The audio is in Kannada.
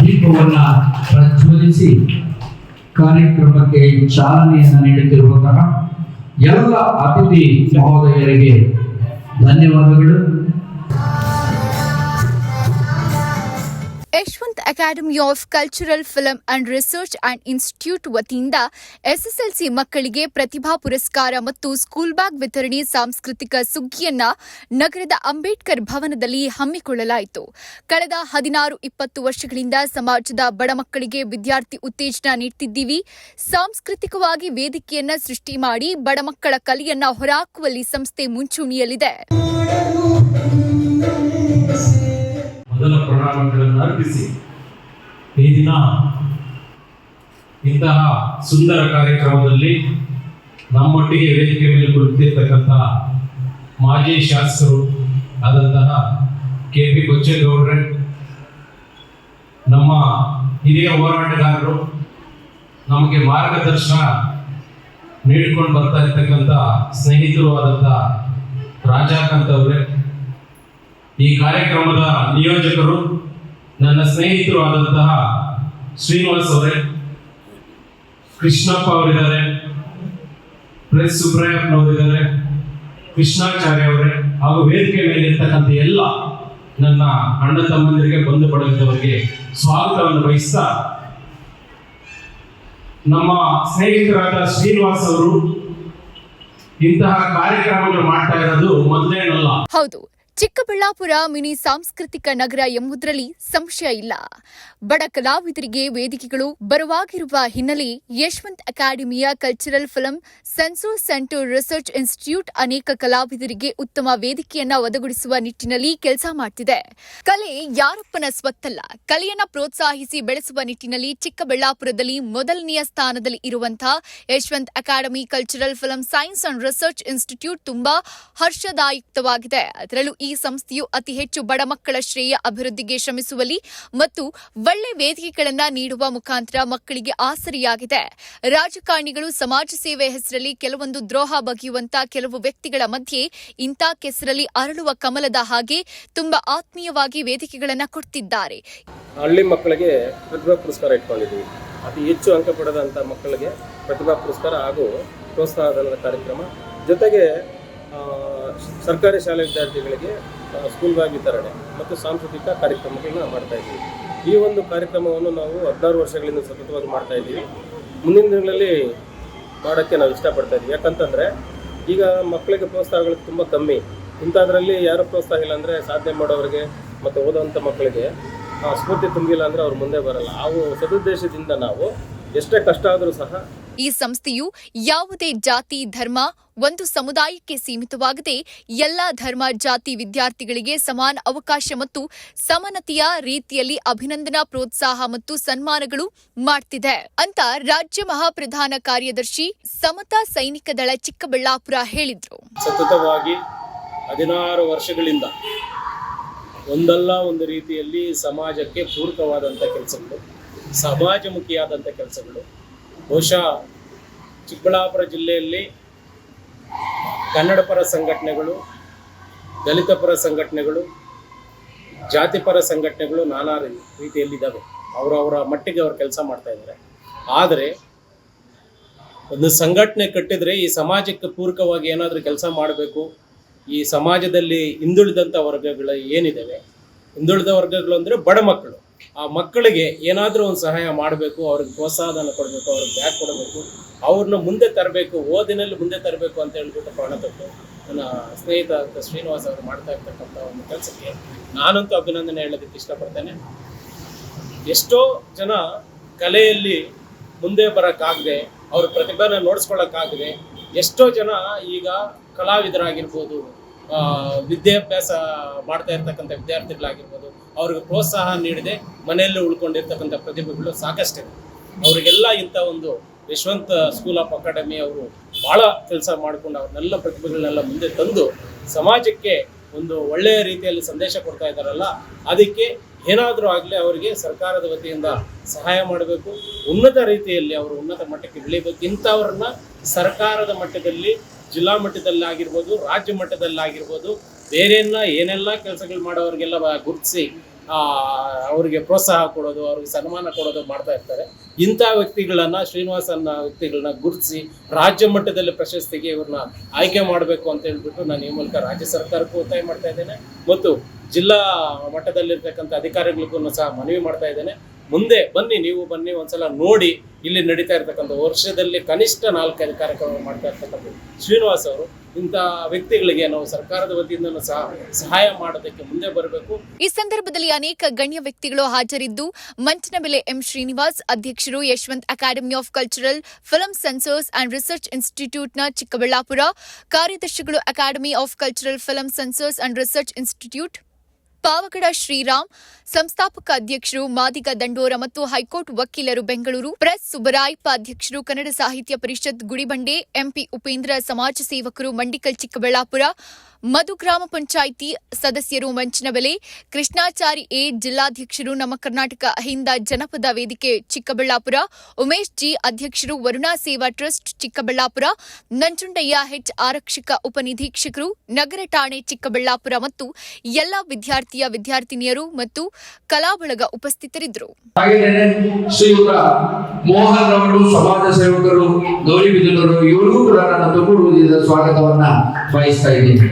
ದೀಪವನ್ನ ಪ್ರಜ್ವಲಿಸಿ ಕಾರ್ಯಕ್ರಮಕ್ಕೆ ಚಾಲನೆಯನ್ನು ನೀಡುತ್ತಿರುವಂತಹ ಎಲ್ಲ ಅತಿಥಿ ಮಹೋದಯರಿಗೆ ಧನ್ಯವಾದಗಳು. Yashwant academy of cultural film and research and institute ವತಿಯಿಂದ ಎಸ್ಎಸ್ಎಲ್ಸಿ ಮಕ್ಕಳಿಗೆ ಪ್ರತಿಭಾ ಪುರಸ್ಕಾರ ಮತ್ತು ಸ್ಕೂಲ್ ಬ್ಯಾಗ್ ವಿತರಣೆ ಸಾಂಸ್ಕೃತಿಕ ಸುಗ್ಗಿಯನ್ನ ನಗರದ ಅಂಬೇಡ್ಕರ್ ಭವನದಲ್ಲಿ ಹಮ್ಮಿಕೊಳ್ಳಲಾಯಿತು. ಕಳೆದ ಹದಿನಾರು ಇಪ್ಪತ್ತು ವರ್ಷಗಳಿಂದ ಸಮಾಜದ ಬಡ ಮಕ್ಕಳಿಗೆ ವಿದ್ಯಾರ್ಥಿ ಉತ್ತೇಜನ ನೀಡುತ್ತಿದ್ದೀವಿ ಸಾಂಸ್ಕೃತಿಕವಾಗಿ ವೇದಿಕೆಯನ್ನ ಸೃಷ್ಟಿ ಮಾಡಿ ಬಡ ಮಕ್ಕಳ ಕಲೆಯನ್ನ ಹೊರಹಾಕುವಲ್ಲಿ ಸಂಸ್ಥೆ ಮುಂಚೂಣಿಯಲ್ಲಿದೆ. ಮೊದಲ ಪ್ರಣಾಮಗಳನ್ನು ಅರ್ಪಿಸಿ. ಈ ದಿನ ಇಂತಹ ಸುಂದರ ಕಾರ್ಯಕ್ರಮದಲ್ಲಿ ನಮ್ಮೊಟ್ಟಿಗೆ ವೇದಿಕೆ ಮೇಲೆ ಕುಳಿತಿರ್ತಕ್ಕಂತಹ ಮಾಜಿ ಶಾಸಕರು ಆದಂತಹ ಕೆ ಪಿ ಬಚ್ಚೇಗೌಡ್ರೆ, ನಮ್ಮ ಹಿರಿಯ ಹೋರಾಟಗಾರರು, ನಮಗೆ ಮಾರ್ಗದರ್ಶನ ನೀಡಿಕೊಂಡು ಬರ್ತಾ ಇರ್ತಕ್ಕಂಥ ಸ್ನೇಹಿತರು ಆದಂಥ ರಾಜಾಕಾಂತ್ ಅವರೇ ಈ ಕಾರ್ಯಕ್ರಮದ ನಿಯೋಜಕರು ನನ್ನ ಸ್ನೇಹಿತರು ಆದಂತಹ ಶ್ರೀನಿವಾಸ್ ಅವರೇ, ಕೃಷ್ಣಪ್ಪ ಅವರಿದ್ದಾರೆ, ಪ್ರೆಸ್ ಸುಬ್ರಹ್ಮಣ್ಯವರಿದ್ದಾರೆ ಕೃಷ್ಣಾಚಾರ್ಯ ಅವರೇ, ಹಾಗೂ ವೇದಿಕೆ ಮೇಲೆ ಇರ್ತಕ್ಕಂಥ ಎಲ್ಲ ನನ್ನ ಅಣ್ಣ ತಮ್ಮಂದಿರಿಗೆ ಬಂದು ಬಳಗದವರಿಗೆ ಸ್ವಾಗತವನ್ನು ವಹಿಸ್ತಾ ನಮ್ಮ ಸ್ನೇಹಿತರಾದ ಶ್ರೀನಿವಾಸ್ ಅವರು ಇಂತಹ ಕಾರ್ಯಕ್ರಮಗಳು ಮಾಡ್ತಾ ಇರೋದು ಮೊದಲೇನಲ್ಲ. ಹೌದು. ಚಿಕ್ಕಬಳ್ಳಾಪುರ ಮಿನಿ ಸಾಂಸ್ಕೃತಿಕ ನಗರ ಎಂಬುದರಲ್ಲಿ ಸಂಶಯ ಇಲ್ಲ. ಬಡ ಕಲಾವಿದರಿಗೆ ವೇದಿಕೆಗಳು ಬರುವಾಗಿರುವ ಹಿನ್ನೆಲೆ ಯಶವಂತ್ ಅಕಾಡೆಮಿಯ cultural film sensor centre research institute ಅನೇಕ ಕಲಾವಿದರಿಗೆ ಉತ್ತಮ ವೇದಿಕೆಯನ್ನ ಒದಗಿಸುವ ನಿಟ್ಟಿನಲ್ಲಿ ಕೆಲಸ ಮಾಡ್ತಿದೆ. ಕಲೆ ಯಾರಪ್ಪನ ಸ್ವತ್ತಲ್ಲ. ಕಲೆಯನ್ನ ಪ್ರೋತ್ಸಾಹಿಸಿ ಬೆಳೆಸುವ ನಿಟ್ಟಿನಲ್ಲಿ ಚಿಕ್ಕಬಳ್ಳಾಪುರದಲ್ಲಿ ಮೊದಲನೆಯ ಸ್ಥಾನದಲ್ಲಿ ಇರುವಂತಹ Yashwant academy cultural film science and research institute ತುಂಬಾ ಹರ್ಷದಾಯುಕ್ತವಾಗಿದೆ ಅದರಲ್ಲೂ ಈ ಸಂಸ್ಥೆಯು ಅತಿ ಹೆಚ್ಚು ಬಡ ಮಕ್ಕಳ ಶ್ರೇಯ ಅಭಿವೃದ್ಧಿಗೆ ಶ್ರಮಿಸುವಲ್ಲಿ ಮತ್ತು ಒಳ್ಳೆ ವೇದಿಕೆಗಳನ್ನು ನೀಡುವ ಮುಖಾಂತರ ಮಕ್ಕಳಿಗೆ ಆಸರಿಯಾಗಿದೆ. ರಾಜಕಾರಣಿಗಳು ಸಮಾಜ ಸೇವೆ ಹೆಸರಲ್ಲಿ ಕೆಲವೊಂದು ದ್ರೋಹ ಬಗೆಯುವಂತಹ ಕೆಲವು ವ್ಯಕ್ತಿಗಳ ಮಧ್ಯೆ ಇಂಥ ಕೆಸರಲ್ಲಿ ಅರಳುವ ಕಮಲದ ಹಾಗೆ ತುಂಬಾ ಆತ್ಮೀಯವಾಗಿ ವೇದಿಕೆಗಳನ್ನು ಕೊಡ್ತಿದ್ದಾರೆ. ಹಳ್ಳಿ ಮಕ್ಕಳಿಗೆ ಪ್ರತಿಭಾ ಪುರಸ್ಕಾರ ಇಟ್ಕೊಂಡಿದ್ದೀವಿ. ಅತಿ ಹೆಚ್ಚು ಅಂಕ ಪಡೆದಂಥ ಮಕ್ಕಳಿಗೆ ಪ್ರತಿಭಾ ಪುರಸ್ಕಾರ ಹಾಗೂ ಪ್ರೋತ್ಸಾಹಧನದ ಕಾರ್ಯಕ್ರಮ. ಜೊತೆಗೆ ಸರ್ಕಾರಿ ಶಾಲೆ ವಿದ್ಯಾರ್ಥಿಗಳಿಗೆ ಸ್ಕೂಲ್ ಬ್ಯಾಗ್ ವಿತರಣೆ ಮತ್ತು ಸಾಂಸ್ಕೃತಿಕ ಕಾರ್ಯಕ್ರಮಗಳನ್ನ ಮಾಡ್ತಾ ಇದ್ದೀವಿ. ಈ ಒಂದು ಕಾರ್ಯಕ್ರಮವನ್ನು ನಾವು ಹದಿನಾರು ವರ್ಷಗಳಿಂದ ಸತತವಾಗಿ ಮಾಡ್ತಾ ಇದ್ದೀವಿ. ಮುಂದಿನ ದಿನಗಳಲ್ಲಿ ಮಾಡೋಕ್ಕೆ ನಾವು ಇಷ್ಟಪಡ್ತಾ ಇದ್ದೀವಿ. ಯಾಕಂತಂದರೆ, ಈಗ ಮಕ್ಕಳಿಗೆ ಪ್ರೋತ್ಸಾಹಗಳು ತುಂಬ ಕಮ್ಮಿ. ಇಂಥದ್ರಲ್ಲಿ ಯಾರು ಪ್ರೋತ್ಸಾಹ ಇಲ್ಲ ಅಂದರೆ ಸಾಧನೆ ಮಾಡೋರಿಗೆ ಮತ್ತು ಓದೋವಂಥ ಮಕ್ಕಳಿಗೆ ಸ್ಫೂರ್ತಿ ತುಂಬಿಲ್ಲ ಅಂದರೆ ಅವ್ರು ಮುಂದೆ ಬರಲ್ಲ. ಅವು ಸದುದ್ದೇಶದಿಂದ ನಾವು ಎಷ್ಟೇ ಕಷ್ಟ ಆದರೂ ಸಹ ಈ ಸಂಸ್ಥೆಯು ಯಾವುದೇ ಜಾತಿ, ಧರ್ಮ ಒಂದು ಸಮುದಾಯಕ್ಕೆ ಸೀಮಿತವಾಗದೆ ಎಲ್ಲ ಧರ್ಮ, ಜಾತಿ, ವಿದ್ಯಾರ್ಥಿಗಳಿಗೆ ಸಮಾನ ಅವಕಾಶ ಮತ್ತು ಸಮಾನತೆಯ ರೀತಿಯಲ್ಲಿ ಅಭಿನಂದನಾ, ಪ್ರೋತ್ಸಾಹ ಮತ್ತು ಸನ್ಮಾನಗಳು ಮಾಡ್ತಿದೆ ಅಂತ ರಾಜ್ಯ ಮಹಾಪ್ರಧಾನ ಕಾರ್ಯದರ್ಶಿ ಸಮತಾ ಸೈನಿಕ ದಳ ಚಿಕ್ಕಬಳ್ಳಾಪುರ ಹೇಳಿದ್ರು. ಸತತವಾಗಿ ಹದಿನಾರು ವರ್ಷಗಳಿಂದ ಒಂದಲ್ಲ ಒಂದು ರೀತಿಯಲ್ಲಿ ಸಮಾಜಕ್ಕೆ ಪೂರಕವಾದಂಥ ಕೆಲಸಗಳು, ಸಮಾಜಮುಖಿಯಾದಂಥ ಕೆಲಸಗಳು. ಬಹುಶಃ ಚಿಕ್ಕಬಳ್ಳಾಪುರ ಜಿಲ್ಲೆಯಲ್ಲಿ ಕನ್ನಡ ಪರ ಸಂಘಟನೆಗಳು ದಲಿತ ಪರ ಸಂಘಟನೆಗಳು, ಜಾತಿಪರ ಸಂಘಟನೆಗಳು ನಾನಾ ರೀತಿಯಲ್ಲಿದ್ದಾವೆ. ಅವರವರ ಮಟ್ಟಿಗೆ ಅವರು ಕೆಲಸ ಮಾಡ್ತಾ ಇದ್ದಾರೆ. ಆದರೆ ಒಂದು ಸಂಘಟನೆ ಕಟ್ಟಿದರೆ ಈ ಸಮಾಜಕ್ಕೆ ಪೂರಕವಾಗಿ ಏನಾದರೂ ಕೆಲಸ ಮಾಡಬೇಕು, ಈ ಸಮಾಜದಲ್ಲಿ ಹಿಂದುಳಿದಂಥ ವರ್ಗಗಳು ಏನಿದ್ದಾವೆ ಹಿಂದುಳಿದ ವರ್ಗಗಳು ಅಂದರೆ ಬಡ ಮಕ್ಕಳು. ಆ ಮಕ್ಕಳಿಗೆ ಏನಾದರೂ ಒಂದು ಸಹಾಯ ಮಾಡಬೇಕು, ಅವ್ರಿಗೆ ಪ್ರೋತ್ಸಾಹನ ಕೊಡಬೇಕು, ಅವ್ರಿಗೆ ಬ್ಯಾಗ್ ಕೊಡಬೇಕು, ಅವ್ರನ್ನ ಮುಂದೆ ತರಬೇಕು, ಓದಿನಲ್ಲಿ ಮುಂದೆ ತರಬೇಕು ಅಂತ ಹೇಳ್ಬಿಟ್ಟು ಪ್ರಾಣ ತೊಟ್ಟು. ನನ್ನ ಸ್ನೇಹಿತ ಶ್ರೀನಿವಾಸ್ ಅವರು ಮಾಡ್ತಾ ಇರ್ತಕ್ಕಂಥ ಒಂದು ಕೆಲಸಕ್ಕೆ ನಾನಂತೂ ಅಭಿನಂದನೆ ಹೇಳೋದಕ್ಕೆ ಇಷ್ಟಪಡ್ತೇನೆ. ಎಷ್ಟೋ ಜನ ಕಲೆಯಲ್ಲಿ ಮುಂದೆ ಬರೋಕ್ಕಾಗದೆ, ಅವ್ರ ಪ್ರತಿಭೆನ ನೋಡಿಸ್ಕೊಳ್ಳೋಕ್ಕಾಗದೆ ಎಷ್ಟೋ ಜನ ಈಗ ಕಲಾವಿದರಾಗಿರ್ಬೋದು ವಿದ್ಯಾಭ್ಯಾಸ ಮಾಡ್ತಾ ಇರ್ತಕ್ಕಂಥ ವಿದ್ಯಾರ್ಥಿಗಳಾಗಿರ್ಬೋದು, ಅವ್ರಿಗೆ ಪ್ರೋತ್ಸಾಹ ನೀಡದೆ ಮನೆಯಲ್ಲೇ ಉಳ್ಕೊಂಡಿರ್ತಕ್ಕಂಥ ಪ್ರತಿಭೆಗಳು ಸಾಕಷ್ಟಿದೆ ಅವರಿಗೆಲ್ಲ ಇಂಥ ಒಂದು ಯಶವಂತ ಸ್ಕೂಲ್ ಆಫ್ ಅಕಾಡೆಮಿ ಅವರು ಭಾಳ ಕೆಲಸ ಮಾಡಿಕೊಂಡು ಅವ್ರನ್ನೆಲ್ಲ ಪ್ರತಿಭೆಗಳನ್ನೆಲ್ಲ ಮುಂದೆ ತಂದು ಸಮಾಜಕ್ಕೆ ಒಂದು ಒಳ್ಳೆಯ ರೀತಿಯಲ್ಲಿ ಸಂದೇಶ ಕೊಡ್ತಾ ಇದ್ದಾರಲ್ಲ, ಅದಕ್ಕೆ ಏನಾದರೂ ಆಗಲಿ ಅವರಿಗೆ ಸರ್ಕಾರದ ವತಿಯಿಂದ ಸಹಾಯ ಮಾಡಬೇಕು. ಉನ್ನತ ರೀತಿಯಲ್ಲಿ ಅವರು ಉನ್ನತ ಮಟ್ಟಕ್ಕೆ ಬೆಳೀಬೇಕು. ಇಂಥವ್ರನ್ನ ಸರ್ಕಾರದ ಮಟ್ಟದಲ್ಲಿ ಜಿಲ್ಲಾ ಮಟ್ಟದಲ್ಲಿ ಆಗಿರ್ಬೋದು ರಾಜ್ಯ ಮಟ್ಟದಲ್ಲಿ ಆಗಿರ್ಬೋದು ಬೇರೆಯನ್ನ ಏನೆಲ್ಲ ಕೆಲಸಗಳು ಮಾಡೋರಿಗೆಲ್ಲ ಗುರುತಿಸಿ ಅವರಿಗೆ ಪ್ರೋತ್ಸಾಹ ಕೊಡೋದು, ಅವ್ರಿಗೆ ಸನ್ಮಾನ ಕೊಡೋದು ಮಾಡ್ತಾ ಇರ್ತಾರೆ. ಇಂಥ ವ್ಯಕ್ತಿಗಳನ್ನ ಶ್ರೀನಿವಾಸನ ವ್ಯಕ್ತಿಗಳನ್ನ ಗುರುತಿಸಿ, ರಾಜ್ಯ ಮಟ್ಟದಲ್ಲಿ ಪ್ರಶಸ್ತಿಗೆ ಇವ್ರನ್ನ ಆಯ್ಕೆ ಮಾಡಬೇಕು ಅಂತ ಹೇಳ್ಬಿಟ್ಟು ನಾನು ಈ ಮೂಲಕ ರಾಜ್ಯ ಸರ್ಕಾರಕ್ಕೂ ಒತ್ತಾಯ ಮಾಡ್ತಾ ಇದ್ದೇನೆ. ಮತ್ತು ಜಿಲ್ಲಾ ಮಟ್ಟದಲ್ಲಿರ್ತಕ್ಕಂಥ ಅಧಿಕಾರಿಗಳಿಗೂ ಸಹ ಮನವಿ ಮಾಡ್ತಾ ಇದ್ದೇನೆ. ಮುಂದೆ ಬನ್ನಿ, ನೀವು ಬನ್ನಿ ಒಂದ್ಸಲ ನೋಡಿ ಇಲ್ಲಿ ನಡೀತಾ ಇರ್ತಕ್ಕಂಥ ವರ್ಷದಲ್ಲಿ ಕನಿಷ್ಠ ನಾಲ್ಕೈದು ಕಾರ್ಯಕ್ರಮ ಮಾಡ್ತಾ ಇರ್ತಕ್ಕಂಥ ಶ್ರೀನಿವಾಸ್ ಅವರು, ಇಂಥ ವ್ಯಕ್ತಿಗಳಿಗೆ ನಾವು ಸರ್ಕಾರದ ವತಿಯಿಂದ ಸಹ ಸಹಾಯ ಮಾಡೋದಕ್ಕೆ ಮುಂದೆ ಬರಬೇಕು. ಈ ಸಂದರ್ಭದಲ್ಲಿ ಅನೇಕ ಗಣ್ಯ ವ್ಯಕ್ತಿಗಳು ಹಾಜರಿದ್ದು ಮಂಚನಬೆಲೆ ಎಂ ಶ್ರೀನಿವಾಸ್, ಅಧ್ಯಕ್ಷರು Yashwant academy of cultural, film sensors and research ಇನ್ಸ್ಟಿಟ್ಯೂಟ್ನ Chikkaballapur, ಕಾರ್ಯದರ್ಶಿಗಳು academy of cultural, film sensors and research institute Pavagada Sriram, ಸಂಸ್ಥಾಪಕ ಅಧ್ಯಕ್ಷರು ಮಾದಿಗ ದಂಡೋರ ಮತ್ತು ಹೈಕೋರ್ಟ್ ವಕೀಲರು ಬೆಂಗಳೂರು, ಪ್ರೆಸ್ ಸುಬರಾಯ್ ಅಧ್ಯಕ್ಷರು ಕನ್ನಡ ಸಾಹಿತ್ಯ ಪರಿಷತ್ ಗುಡಿಬಂಡೆ, ಎಂಪಿ ಉಪೇಂದ್ರ ಸಮಾಜ ಸೇವಕರು ಮಂಡಿಕಲ್ ಚಿಕ್ಕಬಳ್ಳಾಪುರ ಮಧು ಗ್ರಾಮ ಪಂಚಾಯಿತಿ ಸದಸ್ಯರು ಮಂಚನಬೆಲೆ ಕೃಷ್ಣಾಚಾರಿ ಎ ಜಿಲ್ಲಾಧ್ಯಕ್ಷರು ನಮ್ಮ ಕರ್ನಾಟಕ ಅಹಿಂದ ಜನಪದ ವೇದಿಕೆ ಚಿಕ್ಕಬಳ್ಳಾಪುರ, ಉಮೇಶ್ ಜಿ ಅಧ್ಯಕ್ಷರು ವರುಣಾ ಸೇವಾ ಟ್ರಸ್ಟ್ ಚಿಕ್ಕಬಳ್ಳಾಪುರ, ನಂಜುಂಡಯ್ಯ ಹೆಚ್ ಆರಕ್ಷಕ ಉಪನಿರೀಕ್ಷಕರು ನಗರ ಠಾಣೆ ಚಿಕ್ಕಬಳ್ಳಾಪುರ ಮತ್ತು ಎಲ್ಲ ವಿದ್ಯಾರ್ಥಿಯ ವಿದ್ಯಾರ್ಥಿನಿಯರು ಮತ್ತು ಕಲಾಬಳಗ ಉಪಸ್ಥಿತರಿದ್ದರು. ಮೋಹನ್ ಅವರು ಸಮಾಜ ಸೇವಕರು ಇವರಿಗೂ ಕೂಡ ನನ್ನ ಸ್ವಾಗತವನ್ನ ಇದ್ದೀನಿ.